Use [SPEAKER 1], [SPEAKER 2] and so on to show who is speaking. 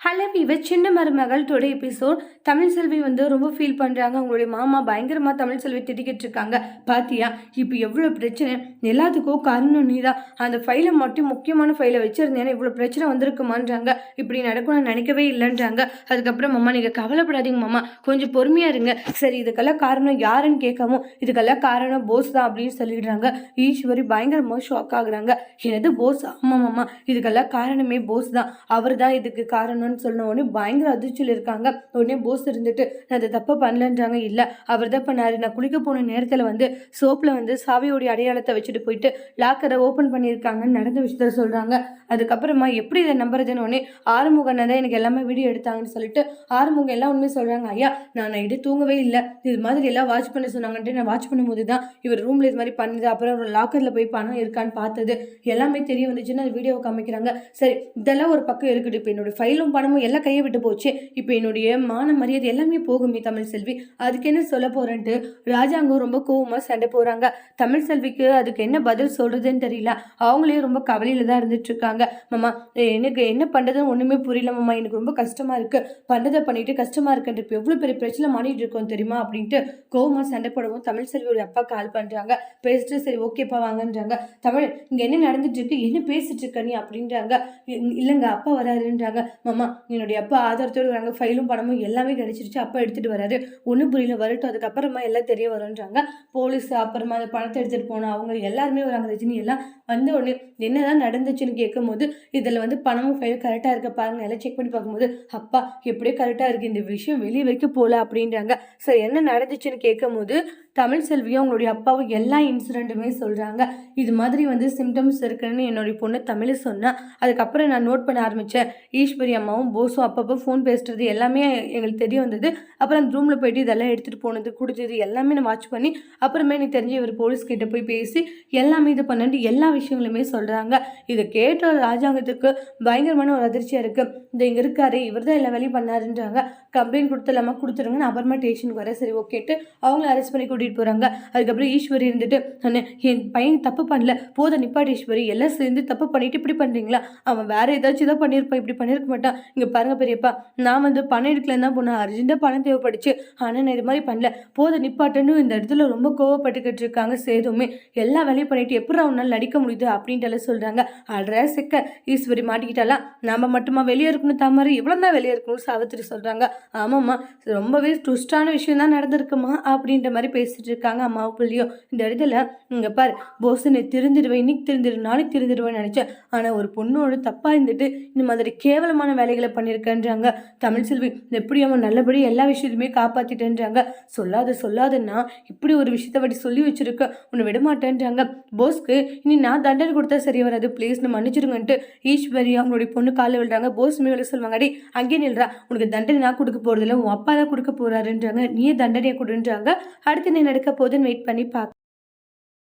[SPEAKER 1] Hello இவ சின்ன மருமகள் டுடே எபிசோட் தமிழ் செல்வி வந்து ரொம்ப ஃபீல் பண்ணுறாங்க அவங்களுடைய மாமா பயங்கரமாக தமிழ் செல்வி திட்டிக்கிட்டு இருக்காங்க. பாத்தியா? இப்போ எவ்வளோ பிரச்சனை? எல்லாத்துக்கும் காரணம் நீ தான் அந்த ஃபைலை மட்டும் முக்கியமான ஃபைலை வச்சுருந்தேன்னா இவ்வளோ பிரச்சனை வந்திருக்குமான்றாங்க. இப்படி நடக்கும்னு நினைக்கவே இல்லைன்றாங்க. அதுக்கப்புறம் மாமா நீங்கள் கவலைப்படாதீங்க மாமா. கொஞ்சம் பொறுமையாக இருங்க. சரி இதுக்கெல்லாம் காரணம் யாருன்னு கேட்கவும் இதுக்கெல்லாம் காரணம் போஸ் தான் அப்படின்னு சொல்லிடுறாங்க. ஈஸ்வரி பயங்கரமாக ஷாக் ஆகுறாங்க. எனது போஸ்? ஆமாம் மாமா. இதுக்கெல்லாம் காரணமே போஸ் தான். அவர் தான் இதுக்கு காரணம் காரணம்னு சொன்ன உடனே பயங்கர அதிர்ச்சியில் இருக்காங்க. உடனே போஸ் இருந்துட்டு நான் அதை தப்பு பண்ணலன்றாங்க. இல்லை அவர் தான் பண்ணார். நான் குளிக்க போன நேரத்தில் வந்து சோப்பில் வந்து சாவியோடைய அடையாளத்தை வச்சுட்டு போயிட்டு லாக்கரை ஓப்பன் பண்ணியிருக்காங்கன்னு நடந்த விஷயத்த சொல்கிறாங்க அதுக்கப்புறமா எப்படி இதை நம்புறதுன்னு உடனே ஆறுமுகன் தான் எனக்கு எல்லாமே வீடியோ எடுத்தாங்கன்னு சொல்லிட்டு ஆறுமுகம் எல்லாம் உண்மையை சொல்கிறாங்க ஐயா நான் நைட்டு தூங்கவே இல்லை. இது மாதிரி எல்லாம் வாட்ச் பண்ண சொன்னாங்கன்ட்டு நான் வாட்ச் பண்ணும்போது தான் இவர் ரூமில் இது மாதிரி பண்ணுது அப்புறம் ஒரு லாக்கரில் போய் பணம் இருக்கான்னு பார்த்தது. எல்லாமே தெரிய வந்துச்சுன்னு அது வீடியோவை காமிக்கிறாங்க. சரி இதெல்லாம் ஒரு பக்கம் இருக்குது. இப்போ என்னோட ஃபைலும் பணமும் எல்லாம் கையை விட்டு போச்சு. இப்போ என்னுடைய மான மரியாதை எல்லாமே போகுமே தமிழ் செல்வி. அதுக்கு என்ன சொல்ல போறேன்ட்டு ராஜாங்கம் ரொம்ப கோவமாக சண்டை போகிறாங்க தமிழ் செல்விக்கு அதுக்கு என்ன பதில் சொல்கிறதுன்னு தெரியல. அவங்களே ரொம்ப கவலையில் தான் இருந்துட்டு இருக்காங்க மாமா எனக்கு என்ன பண்ணுறதுன்னு ஒன்றுமே புரியல மாமா. எனக்கு ரொம்ப கஷ்டமாக இருக்குது பண்ணுறதை பண்ணிட்டு கஷ்டமாக இருக்குன்ற இப்போ எவ்வளோ பெரிய பிரச்சனை மாட்டிட்டு இருக்கோம் தெரியுமா அப்படின்ட்டு கோவமாக சண்டை போடவும் தமிழ் செல்வியோட அப்பா கால் பண்ணுறாங்க பேசிட்டு சரி ஓகேப்பா வாங்கன்றாங்க. தமிழ் இங்கே என்ன நடந்துட்டு இருக்கு என்ன பேசிட்டு இருக்க நீ அப்படின்றாங்க. இல்லைங்க அப்பா வராருன்றாங்க. மாமா என்னுடைய அப்பா ஆதாரத்தோடு வராங்க ஃபைலும் பணமும் எல்லாமே கிடைச்சிருச்சு. அப்பா எடுத்துகிட்டு வராது ஒன்றும் புரியல வரட்டும் அதுக்கப்புறமா எல்லாம் தெரிய வரும்ன்றாங்க. போலீஸ் அப்புறமா அந்த பணத்தை எடுத்துகிட்டு போனோம் அவங்க எல்லாருமே வராங்க ரஜினி எல்லாம். வந்த உடனே என்னதான் நடந்துச்சுன்னு கேட்கும்போது இதில் வந்து பணமும் ஃபைலும் கரெக்டாக இருக்க பாருங்க. எல்லாம் செக் பண்ணி பார்க்கும்போது அப்பா எப்படியோ கரெக்டாக இருக்குது இந்த விஷயம் வெளியே வரைக்கும் போகல அப்படின்றாங்க. சரி என்ன நடந்துச்சுன்னு கேட்கும்போது தமிழ் செல்வியும் அவங்களுடைய அப்பாவும் எல்லா இன்சிடெண்ட்டுமே சொல்கிறாங்க இது மாதிரி வந்து சிம்டம்ஸ் இருக்குன்னு என்னுடைய பொண்ணு தமிழ் சொன்னால் அதுக்கப்புறம் நான் நோட் பண்ண ஆரம்பித்தேன் ஈஸ்வரி அம்மாவும் போஸும் அப்பப்போ ஃபோன் பேசுகிறது எல்லாமே எங்களுக்கு தெரிய வந்தது. அப்புறம் அந்த ரூமில் போயிட்டு இதெல்லாம் எடுத்துகிட்டு போனது கொடுத்தது எல்லாமே நான் வாட்ச் பண்ணி அப்புறமே எனக்கு தெரிஞ்சு இவர் போலீஸ்கிட்ட போய் பேசி எல்லாமே இது பண்ணிட்டு எல்லா விஷயங்களுமே சொல்கிறாங்க இதை கேட்ட ராஜாங்கத்துக்கு பயங்கரமான ஒரு அதிர்ச்சியாக இருக்குது இந்த இங்கே இருக்காரு இவர் தான் எல்லா வேலையும் பண்ணாருன்றாங்க. கம்ப்ளைண்ட் கொடுத்துலாமா கொடுத்துருங்க நான் அப்புறமா ஸ்டேஷனுக்கு வர சரி ஓகேட்டு அவங்கள அரெஸ்ட் பண்ணி கூட்டிகிட்டு போகிறாங்க அதுக்கப்புறம் ஈஸ்வரி இருந்துட்டு என் பையன் தப்பு பண்ணல. போத நிப்பாட்டு ஈஸ்வரி. எல்லாம் சேர்ந்து தப்பு பண்ணிட்டு இப்படி பண்ணுறீங்களா அவன் வேறு ஏதாச்சும் இதாக பண்ணியிருப்பான் இப்படி பண்ணியிருக்க மாட்டான். இங்கே பாருங்க பெரியப்பா நான் வந்து பணம் எடுக்கலன்னு தான் போனேன். அர்ஜென்ட்டாக பணம் தேவைப்படுச்சு. ஆனால் நான் இது மாதிரி பண்ணல. போத நிப்பாட்டுன்னு இந்த இடத்துல ரொம்ப கோவப்பட்டுக்கிட்டு இருக்காங்க சேதுமே எல்லா வேலையும் பண்ணிட்டு எப்படி அவனால் நடிக்க முடியும்? முடியுது அப்படின்ட்டு சொல்கிறாங்க அட்ரா சிக்க ஈஸ்வரி மாட்டிக்கிட்டாலாம் நம்ம மட்டுமா வெளியே இருக்கணும் தாமரை? இவ்வளோ தான் வெளியே இருக்கணும்னு சாவித்திரி சொல்கிறாங்க ஆமாம்மா ரொம்பவே ட்விஸ்டான விஷயம் தான் நடந்திருக்குமா? அப்படின்ற மாதிரி பேசிட்டு இருக்காங்க அம்மாவும் பிள்ளையும் இந்த இடத்துல இங்கே பாரு போசனை திருந்திடுவேன் இன்னைக்கு திருந்திடுவேன் நாளைக்கு திருந்திடுவேன்னு நினச்சேன். ஆனால் ஒரு பொண்ணோட தப்பாக இருந்துட்டு இந்த மாதிரி கேவலமான வேலைகளை பண்ணியிருக்கேன்றாங்க. தமிழ் செல்வி எப்படி அவன் நல்லபடி எல்லா விஷயத்தையுமே காப்பாற்றிட்டேன்றாங்க சொல்லாத சொல்லாதன்னா இப்படி ஒரு விஷயத்த பற்றி சொல்லி வச்சுருக்க உன்னை விடமாட்டேன்றாங்க. போஸ்க்கு இனி நான் தண்டனை கொடுத்தா சரி வராது. ப்ளீஸ்னு மன்னிச்சிருங்கன்ட்டு ஈஸ்வரி அவங்களுடைய பொண்ணு காலில் விழுறாங்க. போஸ் மேலே சொல்லுவாங்க. அடி அங்கேயே நில்றா. உனக்கு தண்டனை நான் கொடுக்க போகிறதில்ல உன் அப்பா தான் கொடுக்க போறாருன்றாங்க. நீயே தண்டனையை கொடுன்றாங்க. அடுத்து நீ நடக்க போகுதுன்னு வெயிட் பண்ணி பார்க்க